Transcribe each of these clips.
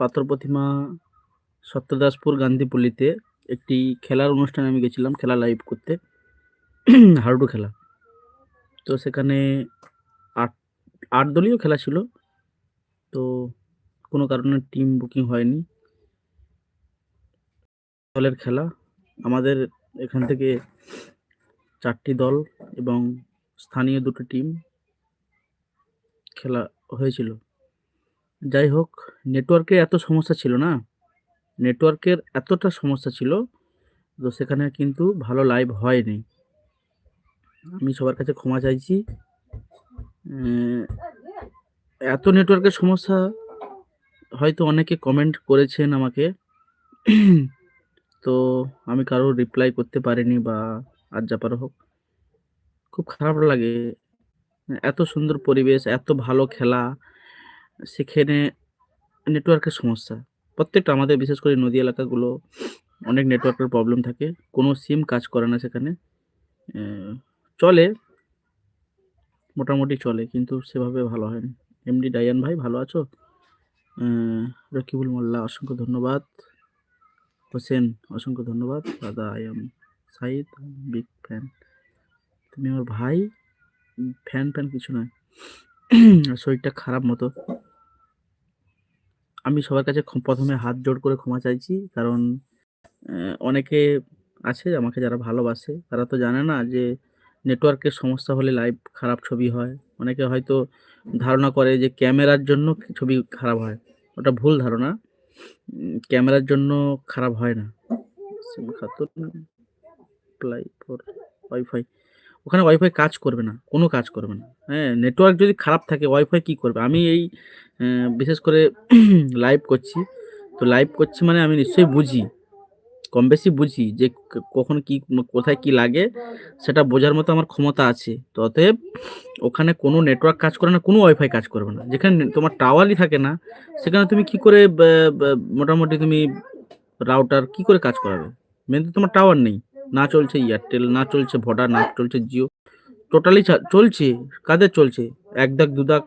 পাথর প্রতিমা সত্যদাসপুর গান্ধীপল্লীতে একটি খেলার অনুষ্ঠানে আমি গেছিলাম, খেলা লাইভ করতে। হাডুডু খেলা। তো সেখানে আট আট দলীয় খেলা ছিল। তো কোনো কারণে টিম বুকিং হয়নি। দলের খেলা। আমাদের এখান থেকে চারটি দল এবং স্থানীয় দুটো টিম খেলা হয়েছিল। যাই হোক নেটওয়ার্কের এত সমস্যা ছিল না। নেটওয়ার্কের এতটা সমস্যা ছিল তো সেখানে কিন্তু ভালো লাইভ হয়নি। আমি সবার কাছে ক্ষমা চাইছি। এত নেটওয়ার্কের সমস্যা, হয়তো অনেকে কমেন্ট করেছেন আমাকে। তো আমি কারও রিপ্লাই করতে পারিনি বা আর যা পারো হোক, খুব খারাপ লাগে। এত সুন্দর পরিবেশ, এত ভালো খেলা। সেখানে নেটওয়ার্কের সমস্যা। প্রত্যেকটা আমাদের, বিশেষ করে নদী এলাকাগুলো, অনেক নেটওয়ার্কের প্রবলেম থাকে। কোনো সিম কাজ করে না সেখানে। চলে, মোটামুটি চলে, কিন্তু সেভাবে ভালো হয়নি এমডি ডায়ান ভাই, ভালো আছো? রকিবুল মোল্লা, অসংখ্য ধন্যবাদ। হোসেন, অসংখ্য ধন্যবাদ। দাদা I am Saeed big fan তুমি আমার ভাই ফ্যান ফ্যান কিছু নয়। শরীরটা খারাপ মতো। আমি সবার কাছে প্রথমে হাত জোড় করে ক্ষমা চাইছি, কারণ অনেকে আছে আমাকে যারা ভালোবাসে, তারা তো জানে না যে নেটওয়ার্কের সমস্যা হলে লাইভ খারাপ ছবি হয়। অনেকে হয়তো ধারণা করে যে ক্যামেরার জন্য ছবি খারাপ হয়। ওটা ভুল ধারণা। ক্যামেরার জন্য খারাপ হয় না। সিম খাতুন অ্যাপ্লাই ফর ওয়াইফাই ওখানে ওয়াইফাই কাজ করবে না, কোনো কাজ করবে না। হ্যাঁ নেটওয়ার্ক যদি খারাপ থাকে ওয়াইফাই কি করবে? আমি এই বিশেষ করে লাইভ করছি। তো লাইভ করছি মানে আমি নিশ্চয়ই বুঝি, কম বেশি বুঝি যে কখন কি, কোথায় কি লাগে, সেটা বোঝার মতো আমার ক্ষমতা আছে। তো অতএব ওখানে কোনো নেটওয়ার্ক কাজ করে না, কোনো ওয়াইফাই কাজ করবে না। যেখানে তোমার টাওয়ারই থাকে না, সেখানে তুমি কি করে মোটামুটি তুমি রাউটার কি করে কাজ করাবে? মেন তো তোমার টাওয়ার নেই। না চলছে এয়ারটেল না চলছে ভোডা না চলছে জিও টোটালি চলছে। কাদের চলছে? এক দাগ, দু দাগ।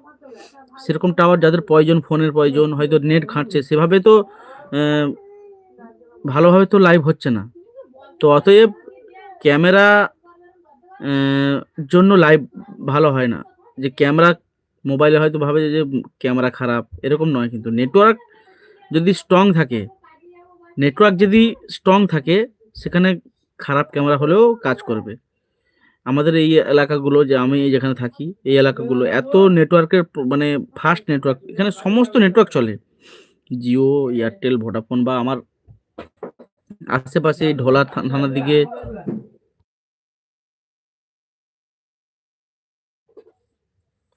সেরকম টাওয়ার যাদের প্রয়োজন, ফোনের প্রয়োজন, হয়তো নেট ঘাঁটছে, সেভাবে তো ভালোভাবে তো লাইভ হচ্ছে না। তো অতএব ক্যামেরা জন্য লাইভ ভালো হয় না। যে ক্যামেরা মোবাইলে হয়তো ভাবে যে ক্যামেরা খারাপ, এরকম নয় কিন্তু। নেটওয়ার্ক যদি স্ট্রং থাকে নেটওয়ার্ক যদি স্ট্রং থাকে, সেখানে খারাপ ক্যামেরা হলেও কাজ করবে। আমাদের এই এলাকাগুলো যে আমি যেখানে থাকি, এই এলাকাগুলো এত নেটওয়ার্কের মানে ফাস্ট নেটওয়ার্ক এখানে সমস্ত নেটওয়ার্ক চলে। জিও এয়ারটেল ভোডাফোন বা আমার আশেপাশে ঢোলা থানার দিকে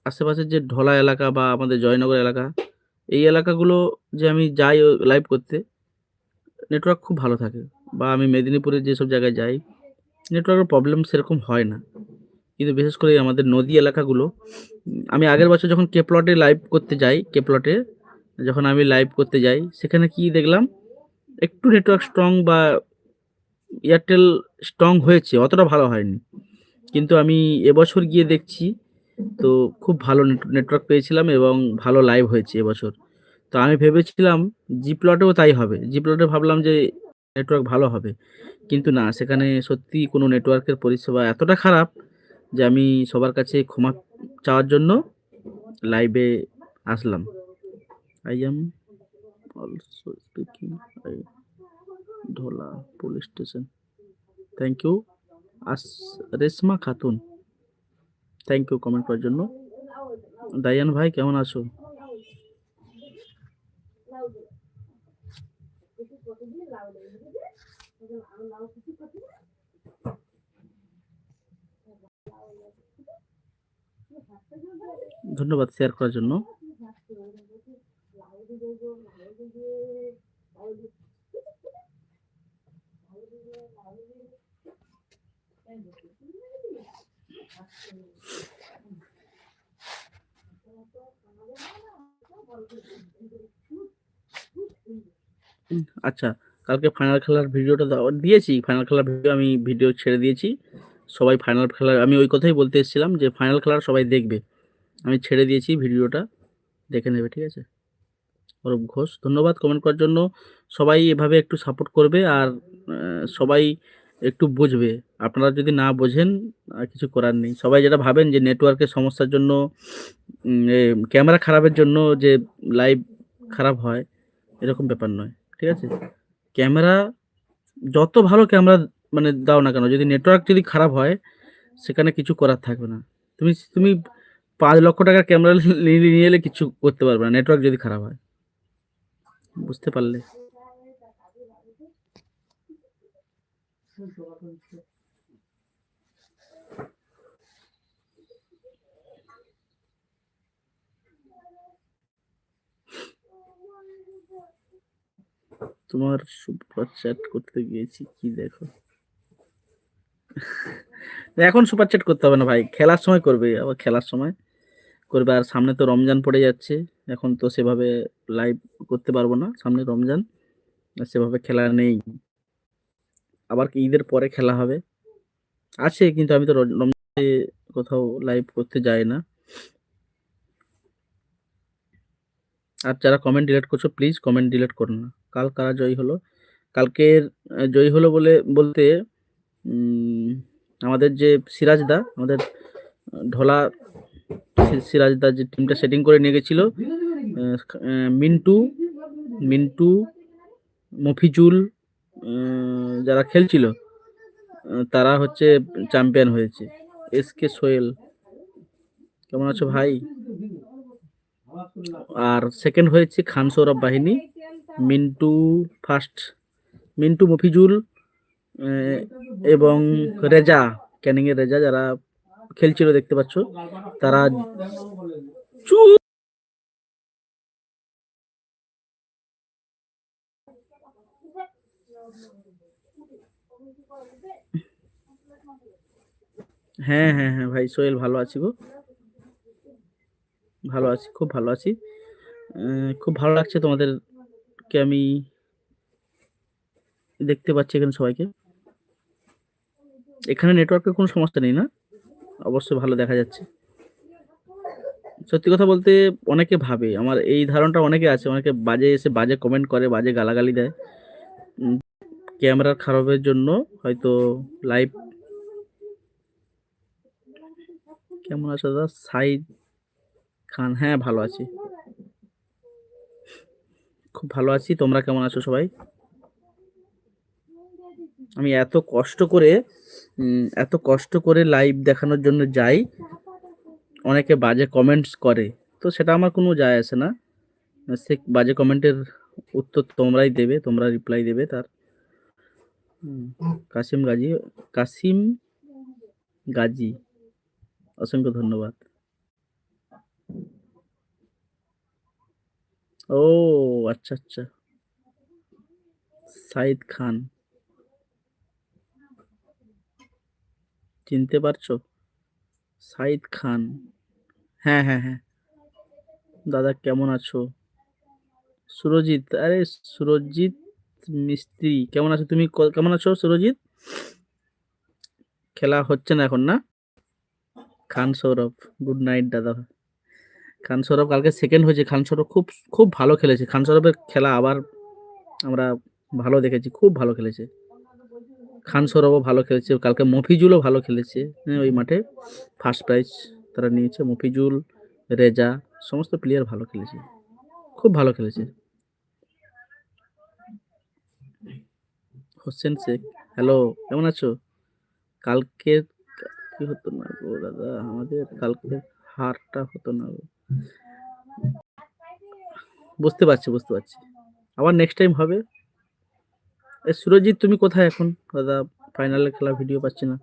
আশেপাশে যে ঢোলা এলাকা বা আমাদের জয়নগর এলাকা, এই এলাকাগুলো যে আমি যাই লাইভ করতে নেটওয়ার্ক খুব ভালো থাকে। বা আমি মেদিনীপুরের যেসব জায়গায় যাই নেটওয়ার্কের প্রবলেম সেরকম হয় না। কিন্তু বিশেষ করে আমাদের নদী এলাকাগুলো, আমি আগের বছর যখন কে প্লটে লাইভ করতে যাই কে প্লটে যখন আমি লাইভ করতে যাই, সেখানে কি দেখলাম, একটু নেটওয়ার্ক স্ট্রং বা এয়ারটেল স্ট্রং হয়েছে, অতটা ভালো হয়নি। কিন্তু আমি এবছর গিয়ে দেখছি, তো খুব ভালো নেটওয়ার্ক পেয়েছিলাম এবং ভালো লাইভ হয়েছে এবছর। তো আমি ভেবেছিলাম জি প্লটেও তাই হবে। জি প্লটে ভাবলাম যে নেটওয়ার্ক ভালো হবে। কিন্তু না, সেখানে সত্যি কোনো নেটওয়ার্কের পরিষেবা এতটা খারাপ যে আমি সবার কাছে ক্ষমা চাওয়ার জন্য লাইভে আসলাম। I am also speaking Dhola police station thank you us Reshma Khatun thank you comment করার জন্য। দায়ান ভাই, কেমন আছো? ধন্যবাদ শেয়ার করার জন্য। উম, আচ্ছা কালকে ফাইনাল খেলার ভিডিওটা দিয়েছি। ফাইনাল খেলার ভিডিও আমি ভিডিও ছেড়ে দিয়েছি। সবাই ফাইনাল খেলার আমি ওই কথাই বলতে এসেছিলাম যে ফাইনাল খেলার সবাই দেখবে। আমি ছেড়ে দিয়েছি ভিডিওটা দেখে নেবে, ঠিক আছে? অরূপ ঘোষ, ধন্যবাদ কমেন্ট করার জন্য। সবাই এভাবে একটু সাপোর্ট করবে আর সবাই একটু বুঝবে। আপনারা যদি না বোঝেন কিছু করার নেই। সবাই যেটা ভাবেন যে নেটওয়ার্কের সমস্যার জন্য ক্যামেরা খারাপের জন্য যে লাইভ খারাপ হয়, এরকম ব্যাপার নয়। ঠিক আছে? ক্যামেরা, যত ভালো ক্যামেরা মানে দাও না কেন, যদি নেটওয়ার্ক যদি খারাপ হয়, সেখানে কিছু করার থাকবে না। তুমি তুমি পাঁচ লক্ষ টাকার ক্যামেরা নিয়ে এলে কিছু করতে পারবে না নেটওয়ার্ক যদি খারাপ হয়। বুঝতে পারলে? তোমার সুপার চ্যাট করতে গিয়েছি, কি দেখো? এখন সুপার চ্যাট করতে হবে না ভাই, খেলার সময় করবে, আবার খেলার সময় করবে। আর সামনে তো রমজান পড়ে যাচ্ছে, এখন তো সেভাবে লাইভ করতে পারব না, সামনে রমজান, আর সেভাবে খেলা নেই। আবার কি ঈদের পরে খেলা হবে? আছে, কিন্তু আমি তো রমজানে কোথাও লাইভ করতে যাই না। আর যারা কমেন্ট ডিলেট করছ প্লিজ কমেন্ট ডিলেট করো না। কাল কারা জয়ী হলো? কালকের জয়ী হলো বলে বলতে আমাদের যে সিরাজদা, আমাদের ঢোলা সিরাজদা যে টিমটা সেটিং করে নিয়ে গেছিল মিন্টু মিন্টু, মফিজুল যারা খেলছিল তারা হচ্ছে চ্যাম্পিয়ন হয়েছে। এস কে সোহেল, কেমন আছো ভাই? আর সেকেন্ড হয়েছে খান সৌরভ বাহিনী। মিন্টু ফার্স্ট মিন্টু, মফিজুল এবং রেজা ক্যানিং এর রেজা যারা খেলছিল দেখতে পাচ্ছ, তারা হ্যাঁ হ্যাঁ হ্যাঁ ভাই, সোহেল ভালো আছি গো। ভালো আছি, খুব ভালো আছি। খুব ভালো লাগছে তোমাদেরকে আমি দেখতে পাচ্ছি এখানে সবাইকে। এখানে নেটওয়ার্কের কোনো সমস্যা নেই না? অবশ্যই ভালো দেখা যাচ্ছে। সত্যি কথা বলতে অনেকে ভাবে, আমার এই ধারণাটা অনেকে আছে, অনেকে বাজে এসে বাজে কমেন্ট করে, বাজে গালাগালি দেয়। ক্যামেরার খারাপের জন্য হয়তো লাইভ কেমন আছো দাদা? সাইদ খান হ্যাঁ ভালো আছি। খুব ভালো আছি। তোমরা কেমন আছো সবাই? আমি এত কষ্ট করে এত কষ্ট করে লাইভ দেখানোর জন্য যাই। অনেকে বাজে কমেন্টস করে। তো সেটা আমার কোনো যায় আসে না। সে বাজে কমেন্টের উত্তর তোমরাই দেবে, তোমরা রিপ্লাই দেবে তার। কাসিম গাজী কাসিম গাজী, অসংখ্য ধন্যবাদ। ও আচ্ছা আচ্ছা। সাইদ খান। চিনতে পারছ? সাইদ খান। হ্যাঁ হ্যাঁ হ্যাঁ। দাদা, কেমন আছো? সুরজিৎ, আরে সুরজিৎ মিস্ত্রি, কেমন আছো তুমি? কেমন আছো সুরজিৎ? খেলা হচ্ছে না এখন, না? খান সৌরভ গুড নাইট দাদা। খান সৌরভ কালকে সেকেন্ড হয়েছে। খান সৌরভ খুব খুব ভালো খেলেছে। খান সৌরভের খেলা আবার আমরা ভালো দেখেছি খুব ভালো খেলেছে। খান সৌরভও ভালো খেলেছে। কালকে মফিজুলও ভালো খেলেছে হ্যাঁ, ওই মাঠে। ফার্স্ট প্রাইজ তারা নিয়েছে মফিজুল রেজা সমস্ত প্লেয়ার ভালো খেলেছে। খুব ভালো খেলেছে। হোসেন শেখ হ্যালো কেমন আছো? কালকে কি হতো না গো দাদা? আমাদের কালকে হারটা হতো না গো। বুঝতে পারছি বুঝতে পারছি। আবার নেক্সট টাইম হবে। সুরজিৎ, তুমি কোথায় এখন? দাদা ফাইনালের খেলা ভিডিও পাচ্ছি না।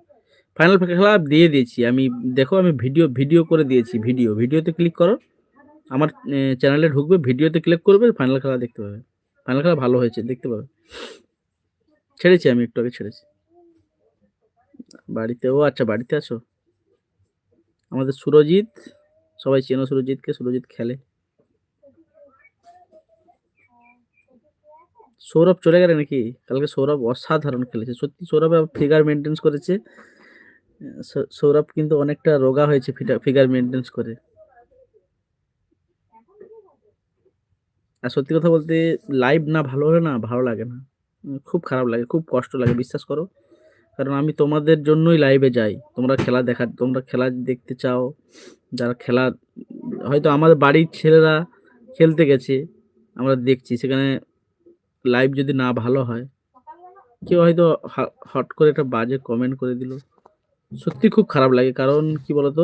ফাইনাল খেলা দিয়ে দিয়েছি। আমি, দেখো, আমি ভিডিও ভিডিও করে দিয়েছি ভিডিও ভিডিওতে ক্লিক করো। আমার চ্যানেলে ঢুকবে ভিডিওতে ক্লিক করবে ফাইনাল খেলা দেখতে পাবে। ফাইনাল খেলা ভালো হয়েছে, দেখতে পাবে। ছেড়েছি আমি, একটু আগে ছেড়েছি। বাড়িতে, ও আচ্ছা বাড়িতে আছো? আমাদের সুরজিৎ সবাই চেনো সুরজিৎকে সুরজিৎ খেলে সৌরভ চলে গেলে নাকি কালকে সৌরভ অসাধারণ খেলেছে সত্যি সৌরভ ফিগার মেনটেন্স করেছে সৌরভ কিন্তু অনেকটা রোগা হয়েছে ফিগার মেনটেন্স করে আর সত্যি কথা বলতে লাইভ না ভালো হলে না ভালো লাগে না। খুব খারাপ লাগে, খুব কষ্ট লাগে বিশ্বাস করো। কারণ আমি তোমাদের জন্যই লাইভে যাই। তোমরা খেলা দেখা তোমরা খেলা দেখতে চাও। যারা খেলা হয়তো আমাদের বাড়ির ছেলেরা খেলতে গেছে, আমরা দেখছি সেখানে লাইভ যদি না ভালো হয়, কেউ হয়তো হট করে একটা বাজে কমেন্ট করে দিল। সত্যি খুব খারাপ লাগে। কারণ কি বলতো?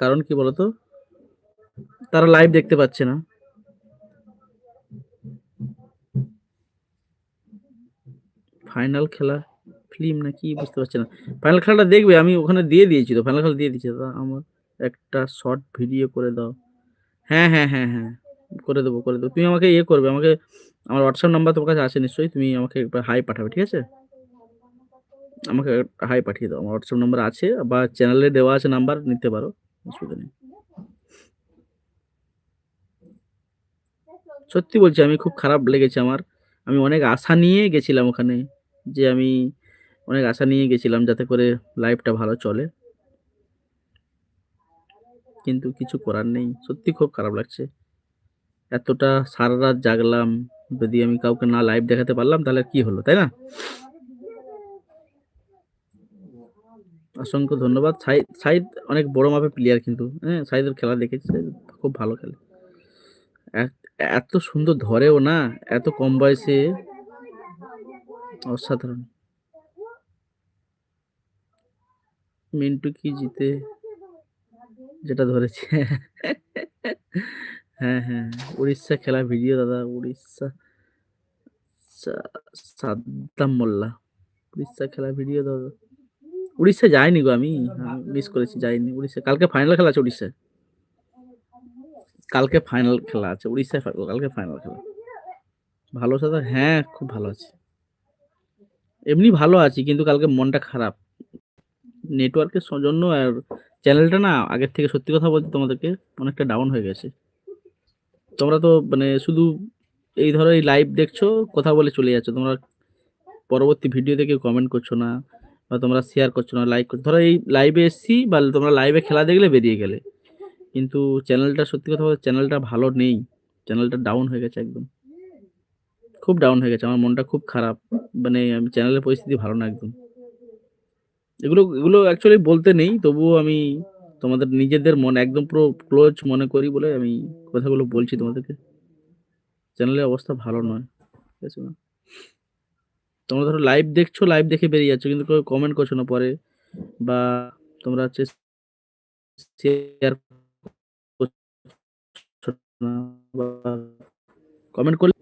কারণ কি বলতো? তারা লাইভ দেখতে পাচ্ছে না। ফাইনাল খেলা ফিল্ম না কি বুঝতে পারছি না। ফাইনাল খেলাটা দেখবে আমি ওখানে দিয়ে দিয়েছি তো। ফাইনাল খেলা দিয়ে দিয়েছি দাদা আমার একটা শর্ট ভিডিও করে দাও। হ্যাঁ, হ্যাঁ, হ্যাঁ, হ্যাঁ। করে দেবো, করে দেবো। তুমি আমাকে ইয়ে করবে, আমাকে আমার হোয়াটসঅ্যাপ নাম্বার তোমার কাছে আছে নিশ্চয়ই। তুমি আমাকে একবার হাই পাঠাবে, ঠিক আছে? আমাকে হাই পাঠিয়ে দাও। আমার হোয়াটসঅ্যাপ নাম্বার আছে বা চ্যানেলে দেওয়া আছে নাম্বার নিতে পারো। অসুবিধা নেই। সত্যি বলছি আমি খুব খারাপ লেগেছে আমার। আমি অনেক আশা নিয়ে গেছিলাম ওখানে। যে আমি অনেক আশা নিয়ে গেছিলাম যাতে করে লাইফটা ভালো চলে। কিন্তু কিছু করার নেই। সত্যি খুব খারাপ লাগছে। এতটা সারারাত জাগলাম। যদি আমি কাউকে না লাইভ দেখাতে পারলাম তাহলে কি হলো, তাই না? অসংখ্য ধন্যবাদ। সাহিদ সাহিদ অনেক বড় মাপের প্লেয়ার কিন্তু। হ্যাঁ? সাইদের খেলা দেখেছি। খুব ভালো খেলে। এত সুন্দর ধরেও না, এত কম বয়সে অসাধারণ। মিন্টু কি জিতে যেটা ধরেছে। হ্যাঁ, হ্যাঁ। উড়িষ্যা খেলা ভিডিও দাদা উড়িষ্যা সাদ্দাম মোল্লা। উড়িষ্যা খেলা ভিডিও দাদা। উড়িষ্যা যাইনি গো আমি। মিস করেছি যাইনি উড়িষ্যা। কালকে ফাইনাল খেলা আছে উড়িষ্যায়। কালকে ফাইনাল খেলা আছে। উড়িষ্যায় কালকে ফাইনাল খেলা। ভালো আছো দাদা? হ্যাঁ, খুব ভালো আছি। এমনি ভালো আছি কিন্তু কালকে মনটা খারাপ। নেটওয়ার্কের জন্য আর চ্যানেলটা না আগের থেকে সত্যি কথা বলতে তোমাদেরকে অনেকটা ডাউন হয়ে গেছে। তোমরা তো মানে শুধু এই ধরো এই লাইভ দেখছ, কথা বলে চলে যাচ্ছ। তোমরা পরবর্তী ভিডিওতে কেউ কমেন্ট করছ না বা তোমরা শেয়ার করছ না, লাইক করছ। ধরো এই লাইভে এসছি বা তোমরা লাইভে খেলা দেখলে বেরিয়ে গেলে। কিন্তু চ্যানেলটা সত্যি কথা বলতে চ্যানেলটা ভালো নেই। চ্যানেলটা ডাউন হয়ে গেছে একদম। খুব ডাউন হয়ে গেছে। আমার মনটা খুব খারাপ। মানে আমি চ্যানেলের পরিস্থিতি ভালো না একদম। এগুলো এগুলো অ্যাকচুয়ালি বলতে নেই। তবুও আমি তোমাদের নিজেদের মন একদম পুরো ক্লোজ মনে করি বলে আমি কথাগুলো বলছি তোমাদেরকে। চ্যানেলের অবস্থা ভালো নয়। ঠিক আছে না? তোমরা ধরো লাইভ দেখছ, লাইভ দেখে বেরিয়ে যাচ্ছ। কিন্তু কমেন্ট করছ না পরে বা তোমরা হচ্ছে শেয়ার কমেন্ট করলে তাই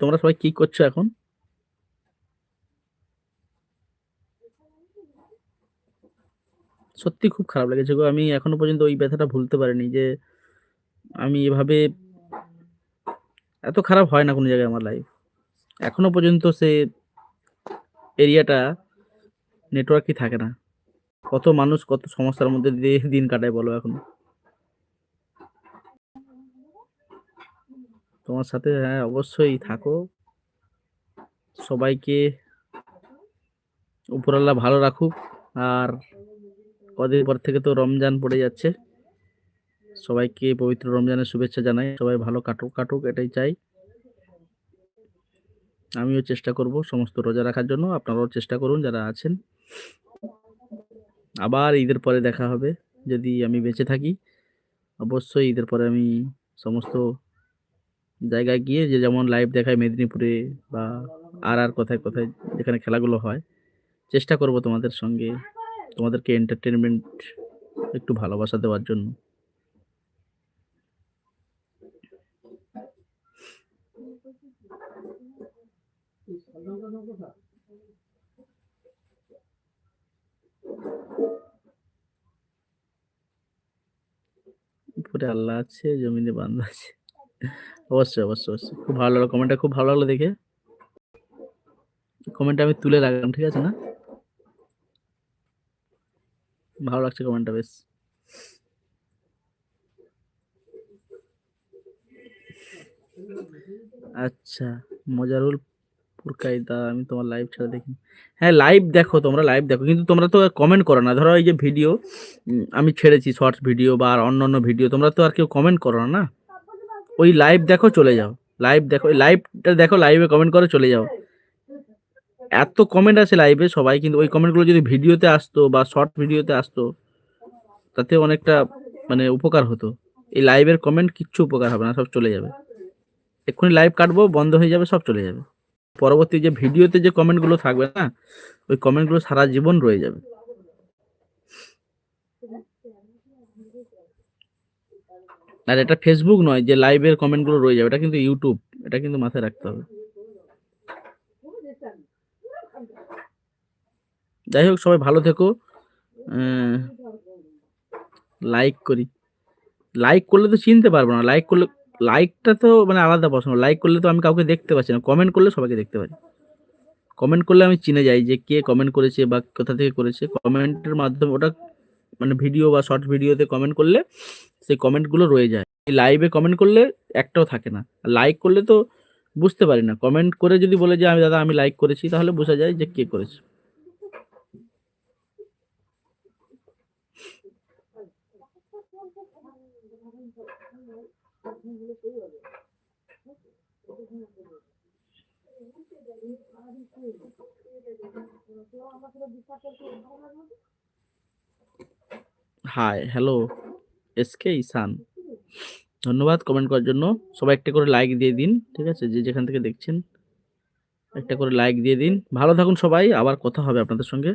তোমরা সবাই কি করছ এখন? সত্যি খুব খারাপ লেগেছে গো। আমি এখনও পর্যন্ত ওই ব্যথাটা ভুলতে পারিনি যে আমি এভাবে এত খারাপ হয় না কোনো জায়গায় আমার লাইফ। এখনও পর্যন্ত সে এরিয়াটা নেটওয়ার্কই থাকে না। কত মানুষ কত সমস্যার মধ্যে দিয়ে দিন কাটায় বলো এখন? তোমার সাথে হ্যাঁ, অবশ্যই থাকো। সবাইকে উপরওয়ালা ভালো রাখুক। আর কদিন পর থেকে তো রমজান পড়ে যাচ্ছে। সবাইকে পবিত্র রমজানের শুভেচ্ছা জানাই। সবাই ভালো কাটুক, কাটুক এটাই চাই। আমিও চেষ্টা করব সমস্ত রোজা রাখার জন্য। আপনারাও চেষ্টা করুন যারা আছেন। আবার ঈদের পরে দেখা হবে। যদি আমি বেঁচে থাকি। অবশ্যই ঈদের পরে আমি সমস্ত জায়গায় গিয়ে যে যেমন লাইভ দেখায় মেদিনীপুরে বা আর, আর কোথায়, কোথায় যেখানে খেলাগুলো হয়, চেষ্টা করব তোমাদের সঙ্গে তোমাদেরকে এন্টারটেনমেন্ট একটু ভালোবাসা দেওয়ার জন্য। উপরে আল্লাহ আছে, জমিনে বান্দা আছে। অবশ্যই, অবশ্যই, অবশ্যই। খুব ভালো লাগল কমেন্টটা খুব ভালো লাগল দেখে। কমেন্টটা আমি তুলে রাখলাম, ঠিক আছে না? ভালো লাগছে কমেন্টটা বেশ। আচ্ছা, মজারুল পুরকাইদা আমি তোমার লাইভ ছাড়া দেখিনি। হ্যাঁ, লাইভ দেখো তোমরা লাইভ দেখো। কিন্তু তোমরা তো কমেন্ট করো না। ধরো এই যে ভিডিও আমি ছেড়েছি শর্টস ভিডিও বা আর অন্য ভিডিও তোমরা তো আর কেউ কমেন্ট করো না, না? ওই লাইভ দেখো চলে যাও। লাইভ দেখো লাইভটা দেখো লাইভে কমেন্ট করো চলে যাও। এত কমেন্ট আছে লাইভে সবাই কিন্তু ওই কমেন্টগুলো যদি ভিডিওতে আসতো বা শর্ট ভিডিওতে আসতো তাতে অনেকটা মানে উপকার হতো। এই লাইভের কমেন্ট কিচ্ছু উপকার হবে না। সব চলে যাবে। এক্ষুনি লাইভ কাটবো, বন্ধ হয়ে যাবে, সব চলে যাবে। পরবর্তী যে ভিডিওতে যে কমেন্টগুলো থাকবে না? ওই কমেন্টগুলো সারা জীবন রয়ে যাবে। আর এটা ফেসবুক নয়, যে লাইভের কমেন্টগুলো রয়ে যাবে। এটা কিন্তু ইউটিউব এটা কিন্তু মাথায় রাখতে হবে। যাই হোক, সবাই ভালো থেকো। লাইক করি। লাইক করলে তো চিনতে পারব না। লাইক করলে লাইকটা তো মানে আলাদা পছন্দ লাইক করলে তো আমি কাউকে দেখতে পাচ্ছি না। কমেন্ট করলে সবাইকে দেখতে পারি। কমেন্ট করলে আমি চিনে যাই যে কে কমেন্ট করেছে বা কোথা থেকে করেছে। কমেন্টের মাধ্যমে ওটা মানে ভিডিও বা শর্ট ভিডিওতে কমেন্ট করলে সেই কমেন্টগুলো রয়ে যায়। লাইভে কমেন্ট করলে একটাও থাকে না। লাইক করলে তো বুঝতে পারি না। কমেন্ট করে যদি বলে যে আমি, দাদা, আমি লাইক করেছি, তাহলে বোঝা যায় যে কে করেছে। Hi, hello S SK Ishan. ধন্যবাদ কমেন্ট করার জন্য। সবাই একটা করে লাইক দিয়ে দিন। ঠিক আছে? যে যেখান থেকে দেখছেন। একটা করে লাইক দিয়ে দিন। ভালো থাকুন সবাই। আবার কথা হবে আপনাদের সঙ্গে।